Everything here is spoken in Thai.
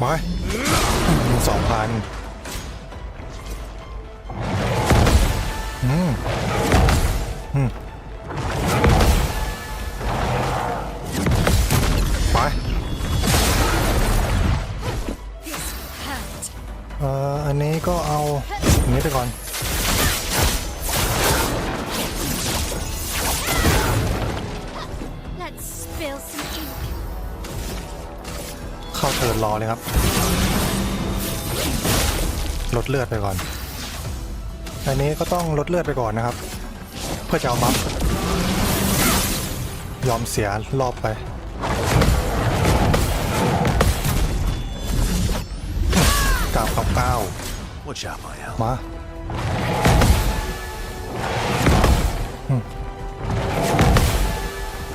ไปสองพันอืมอืมไปเอ่ออันนี้ก็เอาอันนี้ไปก่อน เข้าเทิร์นรอเลยครับ ลดเลือดไปก่อน อันนี้ก็ต้องลดเลือดไปก่อนนะครับ เพื่อจะเอาบัฟยอมเสียรอบไปเก้ากับเก้า Watch out, my elf. มา